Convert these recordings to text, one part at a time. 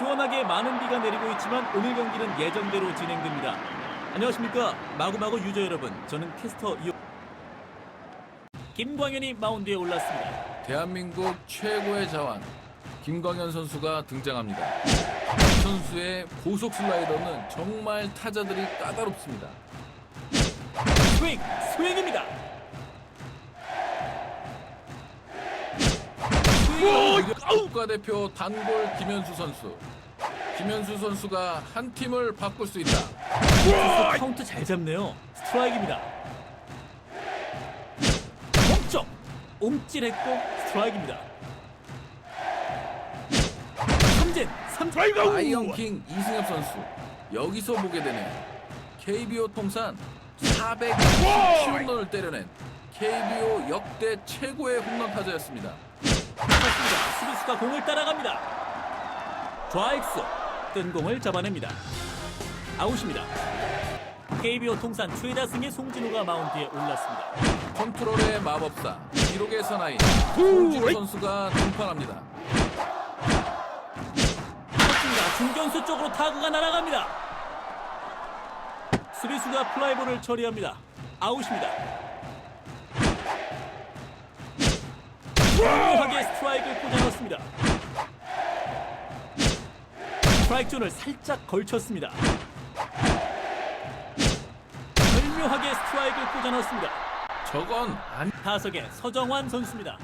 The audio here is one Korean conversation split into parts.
시원하게 많은 비가 내리고 있지만 오늘 경기는 예정대로 진행됩니다. 안녕하십니까 마구마구 유저 여러분. 저는 캐스터 이호 김광현이 마운드에 올랐습니다. 대한민국 최고의 자완 김광현 선수가 등장합니다. 이 선수의 고속 슬라이더는 정말 타자들이 까다롭습니다. 스윙, 스윙입니다. 국가대표 단골 김현수 선수. 김현수 선수가 한 팀을 바꿀 수 있다. 카운트 잘 잡네요. 스트라이크입니다. 멈쩍, 옴찔했고 스트라이크입니다. 삼진, 삼진. 아이언킹 이승엽 선수. 여기서 보게 되네요. KBO 통산 417홈런을 때려낸 KBO 역대 최고의 홈런 타자였습니다. 수비수가 공을 따라갑니다. 좌익수 뜬 공을 잡아냅니다. 아웃입니다. KBO 통산 최다승의 송진우가 마운드에 올랐습니다. 컨트롤의 마법사 기록의 사나이 송진우 선수가 등판합니다. 쳤습니다. 중견수 쪽으로 타구가 날아갑니다. 수비수가 플라이볼을 처리합니다. 아웃입니다. 스트라이크를 꽂아 넣습니다. 스트라이크 존을 살짝 걸쳤습니다. 절묘하게 스트라이크를 꽂아 넣습니다. 저건 아니 타석의 서정환 선수입니다.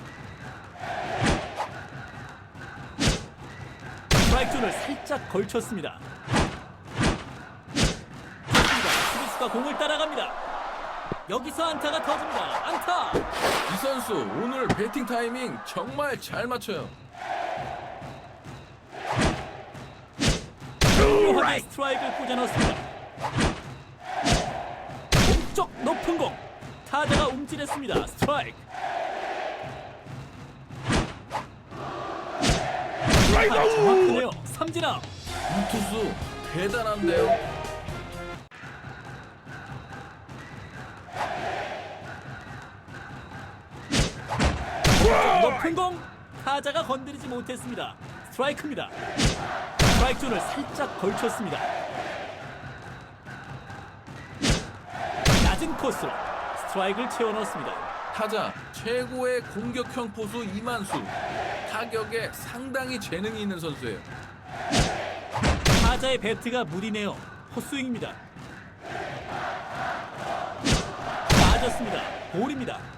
스트라이크 존을 살짝 걸쳤습니다. 수비수가 공을 따라갑니다. 여기서 안타가 터집니다. 안타! 이 선수 오늘 배팅 타이밍 정말 잘 맞춰요. 묘하게 스트라이크를 꽂아 넣습니다. 몸쪽 높은 공. 타자가 움찔했습니다. 스트라이크. 타 정확하네요. 삼진 아웃. 이 투수 대단한데요. 높은 공 타자가 건드리지 못했습니다. 스트라이크입니다. 스트라이크 존을 살짝 걸쳤습니다. 낮은 코스로 스트라이크를 채워 넣었습니다. 타자 최고의 공격형 포수 이만수 타격에 상당히 재능이 있는 선수예요. 타자의 배트가 무리네요. 헛스윙입니다. 맞았습니다. 볼입니다.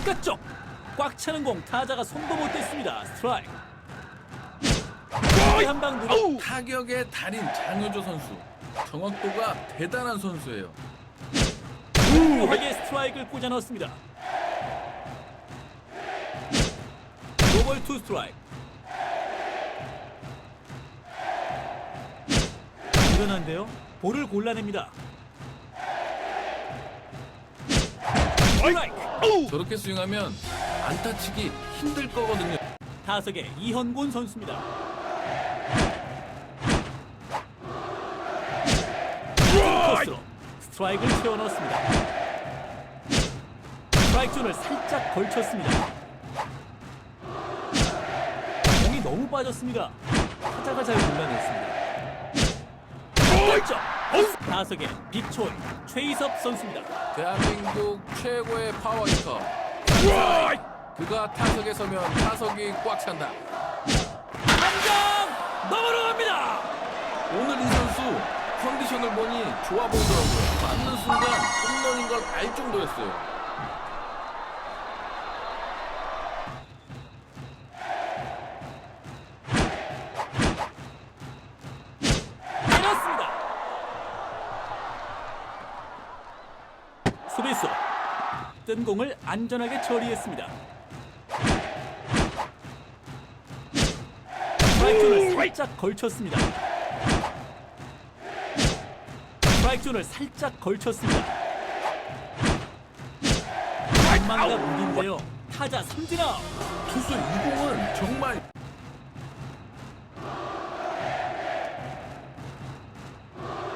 바깥쪽 꽉 차는 공 타자가 손도 못 댔습니다. 스트라이크. 한방 누리 타격의 달인 장효조 선수 정확도가 대단한 선수예요. 묘하게 스트라이크를 꽂아 넣었습니다. 노벌 투 스트라이크. 일어난데요. 볼을 골라냅니다. 저렇게 스윙하면 안타치기 힘들 거거든요. 타석의 이현곤 선수입니다. 코스로 스트라이크를 채워 넣었습니다. 스트라이크 존을 살짝 걸쳤습니다. 공이 너무 빠졌습니다. 타자가 잘 골라냈습니다. 타석의 빅초이 최희섭 선수입니다. 대한민국 최고의 파워히터 그가 타석에 서면 타석이 꽉 찬다. 당장 넘어갑니다. 오늘 이 선수 컨디션을 보니 좋아 보이더라고요. 맞는 순간 홈런인 걸 알 정도였어요. 수비수 뜬 공을 안전하게 처리했습니다. 스트라이크 존을 살짝 걸쳤습니다. 스트라이크 존을 살짝 걸쳤습니다. 안망가 무기인데요. 타자 삼진아 투수 이 공은 정말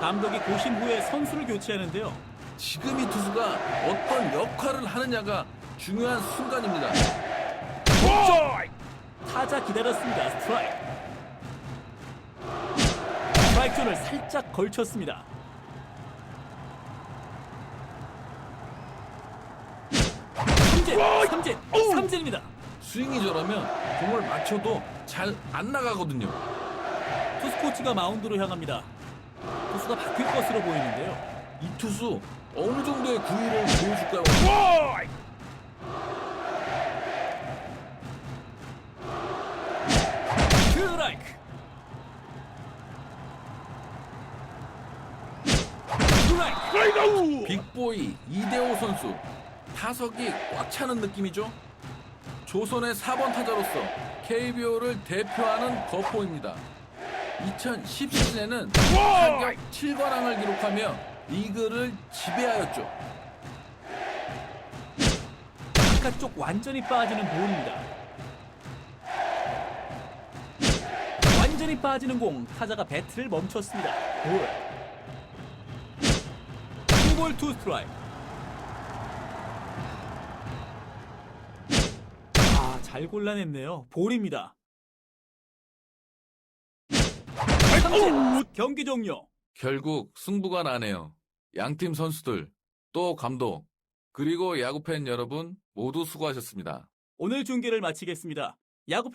감독이 고심 후에 선수를 교체하는데요. 지금 이 투수가 어떤 역할을 하느냐가 중요한 순간입니다. 타자 기다렸습니다. 스트라이크. 스트라이크 존을 살짝 걸쳤습니다. 삼진, 삼진, 삼진입니다. 스윙이 저라면 공을 맞춰도 잘 안 나가거든요. 투수 코치가 마운드로 향합니다. 투수가 바뀔 것으로 보이는데요. 이 투수 어느 정도의 구위를 보여줄까요? 스트라이크. 스트라이크. 빅보이 이대호 선수 타석이 꽉 차는 느낌이죠. 조선의 4번 타자로서 KBO를 대표하는 거포입니다. 2010 시즌에는 타격 7관왕을 기록하며 리그를 지배하였죠. 바깥쪽 완전히 빠지는 볼입니다. 완전히 빠지는 공 타자가 배트를 멈췄습니다. 볼. 투볼 투 스트라이크. 아, 잘 골라냈네요. 볼입니다. 경기 종료. 결국 승부가 나네요. 양팀 선수들, 또 감독, 그리고 야구팬 여러분 모두 수고하셨습니다. 오늘 중계를 마치겠습니다. 야구